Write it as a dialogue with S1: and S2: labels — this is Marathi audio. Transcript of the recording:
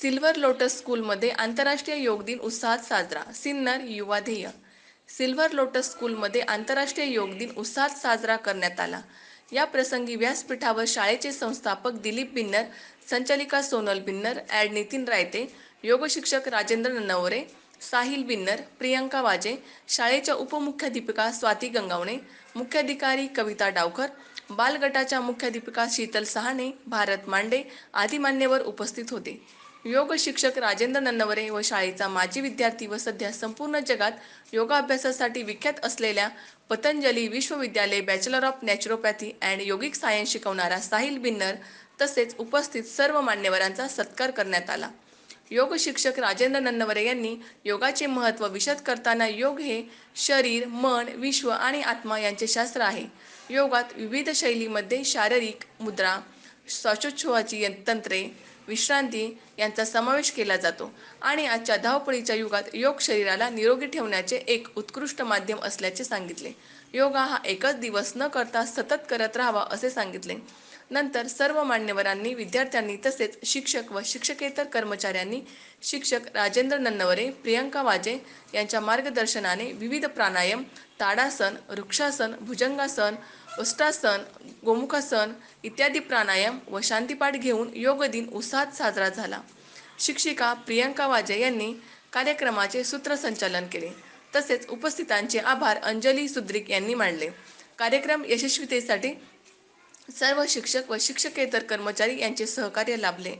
S1: सिल्वर लोटस स्कूलमध्ये आंतरराष्ट्रीय योग दिन उत्साहात साजरा. सिन्नर युवा ध्येय. सिल्वर लोटस स्कूलमध्ये आंतरराष्ट्रीय योग दिन उत्साहात साजरा करण्यात आला. या प्रसंगी व्यासपीठावर शाळेचे संस्थापक दिलीप बिन्नर संचालिका सोनल बिन्नर ॲड नितीन रायते योगशिक्षक राजेंद्र नवरे साहिल बिन्नर प्रियंका वाजे शाळेच्या उपमुख्याध्यापिका स्वाती गंगावणे मुख्याधिकारी कविता डावकर बालगटाच्या मुख्याध्यापिका शीतल सहाणे भारत मांडे आदी मान्यवर उपस्थित होते. योग शिक्षक राजेंद्र नन्नवरे व शाळेचा माजी विद्यार्थी व सध्या संपूर्ण जगात योगाभ्यासासाठी विख्यात असलेल्या पतंजली विश्वविद्यालय bachelor of naturopathy and yogic science शिकवणारा साहिल बिन्नर तसेच उपस्थित सर्व मान्यवरांचा सत्कार करण्यात आला. योग शिक्षक राजेंद्र नन्नवरे यांनी योगाचे महत्त्व विशद करताना योग हे शरीर मन विश्व आणि आत्मा यांचे शास्त्र आहे. योगात विविध शैलीमध्ये शारीरिक मुद्रा श्वासोच्छवाची तंत्रे विश्रांती यांचा समावेश केला जातो. आणि आजच्या धावपळीच्या युगात योग शरीराला निरोगी ठेवण्याचे एक उत्कृष्ट माध्यम असल्याचे सांगितले. योगा हा एकच दिवस न करता सतत करत राहावा असे सांगितले. नंतर सर्व मान्यवरांनी विद्यार्थ्यांनी तसेच शिक्षक व शिक्षकेतर कर्मचाऱ्यांनी शिक्षक राजेंद्र नन्नवरे प्रियंका वाजे यांच्या मार्गदर्शनाने विविध प्राणायाम ताडासन वृक्षासन भुजंगासन उष्टासन गोमुखासन इत्यादी प्राणायाम व शांतीपाठ घेऊन योग दिन उत्साहात साजरा झाला. शिक्षिका प्रियंका वाजे यांनी कार्यक्रमाचे सूत्रसंचालन केले. तसेच उपस्थितांचे आभार अंजली सुद्रिक यांनी मांडले कार्यक्रम यशस्वीतेसाठी सर्व शिक्षक व शिक्षकेतर कर्मचारी यांचे सहकार्य लाभले.